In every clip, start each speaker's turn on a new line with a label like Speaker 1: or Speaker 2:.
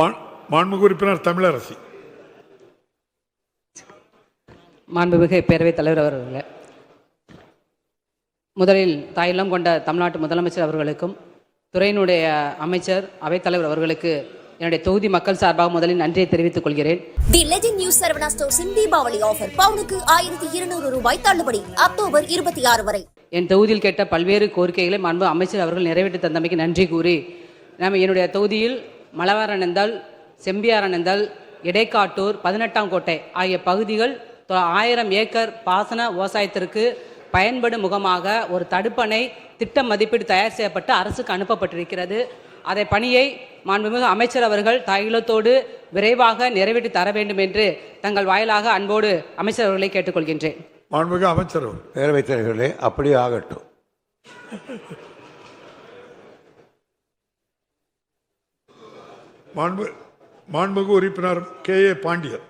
Speaker 1: மாண்- மாண்புமிகு உறுப்பினர் தமிழரசி.
Speaker 2: மாண்புமிகு பேரவைத் தலைவர் அவர்களே. முதலில் தாயிலம் கொண்ட தமிழ்நாட்டு முதலமைச்சர் அவர்களுக்கும் துறையினுடைய அமைச்சர் அவைத்தலைவர் அவர்களுக்கு என்னுடைய தொகுதி மக்கள் சார்பாக முதலில் நன்றியை தெரிவித்துக் கொள்கிறேன்.
Speaker 3: தி லெஜெண்ட் நியூஸ் சரவணா ஸ்டோர்ஸின் தீபாவளி ஆஃபர் பவுனுக்கு ஆயிரத்தி இருநூறு ரூபாய் தள்ளுபடி அக்டோபர் இருபத்தி ஆறு வரை.
Speaker 2: என் தொகுதியில் கேட்ட பல்வேறு கோரிக்கைகளை மாண்பு அமைச்சர் அவர்கள் நிறைவேற்றி தந்தமைக்கு நன்றி கூறி நம்ம என்னுடைய தொகுதியில் மலவாரநந்தல் செம்பியாரநந்தல் இடைக்காட்டூர் பதினெட்டாம் கோட்டை ஆகிய பகுதிகள் ஆயிரம் ஏக்கர் பாசன விவசாயத்திற்கு பயன்படும் முகமாக ஒரு தடுப்பணை திட்ட மதிப்பீடு தயார் செய்யப்பட்டு அரசுக்கு அனுப்பப்பட்டிருக்கிறது. அதை பணியை மாண்புமிகு அமைச்சர் அவர்கள் தாயிலத்தோடு விரைவாக நிறைவேற்றி தர வேண்டும் என்று தங்கள் வாயிலாக அன்போடு அமைச்சர் அவர்களை கேட்டுக்கொள்கின்றேன்.
Speaker 1: மாண்புமிகு அமைச்சர் அவர்கள்.
Speaker 4: பேரவைத் தலைவர்களே அப்படியே ஆகட்டும்.
Speaker 1: மாண்பு மாண்புகு உறுப்பினர் கே. ஏ. பாண்டியன்.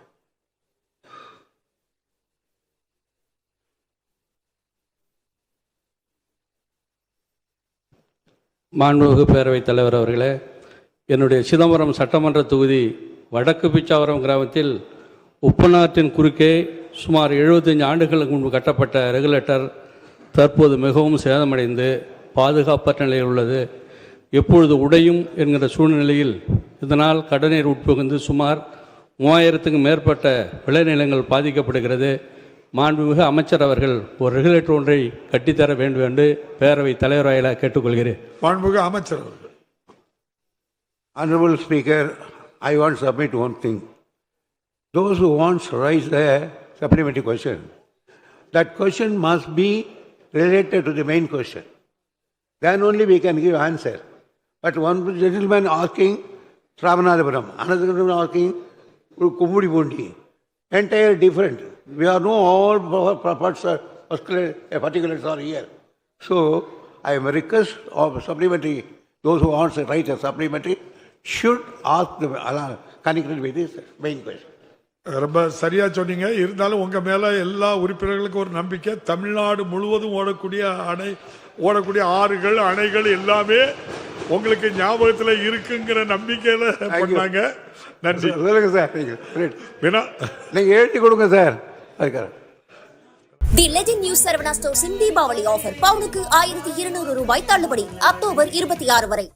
Speaker 5: மாண்புமிகு பேரவைத் தலைவர் அவர்களே என்னுடைய சிதம்பரம் சட்டமன்ற தொகுதி வடக்கு பிச்சாவரம் கிராமத்தில் உப்பநாட்டின் குறுக்கே சுமார் 75 ஆண்டுகளுக்கு முன்பு கட்டப்பட்ட ரெகுலேட்டர் தற்போது மிகவும் சேதமடைந்து பாதுகாப்பற்ற நிலையில் உள்ளது. எப்பொழுது உடையும் என்கிற சூழ்நிலையில் இதனால் கடநீர் உட்புகுந்து சுமார் மூவாயிரத்துக்கும் மேற்பட்ட விளைநிலங்கள் பாதிக்கப்படுகிறது மாண்புமிகு அமைச்சர் அவர்கள் ஒரு ரெகுலேட்டர் ஒன்றை கட்டித்தர வேண்டும் என்று பேரவைத் தலைவர் வாயிலாக கேட்டுக்கொள்கிறேன்
Speaker 1: மாண்புமிகு அமைச்சர் அவர்கள்.
Speaker 4: Honorable Speaker, I want to submit one thing. Those who want to raise the supplementary question, that question must be related to the main question. Then only we can give answer. But one gentleman asking Ramanathapuram, another gentleman asking Kumudi entire different. We are no all pro- parts are particular- uh, particulars are here. So I am a request of supplementary, those who want to write a supplementary should ask the uh, connected with this main question.
Speaker 1: ரொம்ப சரியா சொன்னீங்க இருந்தாலும் உங்க மேல எல்லா உறுப்பினர்களுக்கும் ஒரு நம்பிக்கை தமிழ்நாடு முழுவதும் ஓடக்கூடிய அணை ஓடக்கூடிய ஆறுகள் அணைகள் எல்லாமே உங்களுக்கு ஞாபகத்தில் இருக்குங்கிற நம்பிக்கையில் பண்ணாங்க. நன்றி.
Speaker 4: சொல்லுங்க சார்
Speaker 1: நீங்கள்
Speaker 4: நீங்கள் எழுதி கொடுங்க சார் அதுக்காக.
Speaker 3: தி லெஜெண்ட் நியூஸ் சரவணா ஸ்டோர்ஸின் தீபாவளி ஆஃபர் பவுனுக்கு ஆயிரத்தி இருநூறு ரூபாய் தள்ளுபடி அக்டோபர் இருபத்தி ஆறு வரை.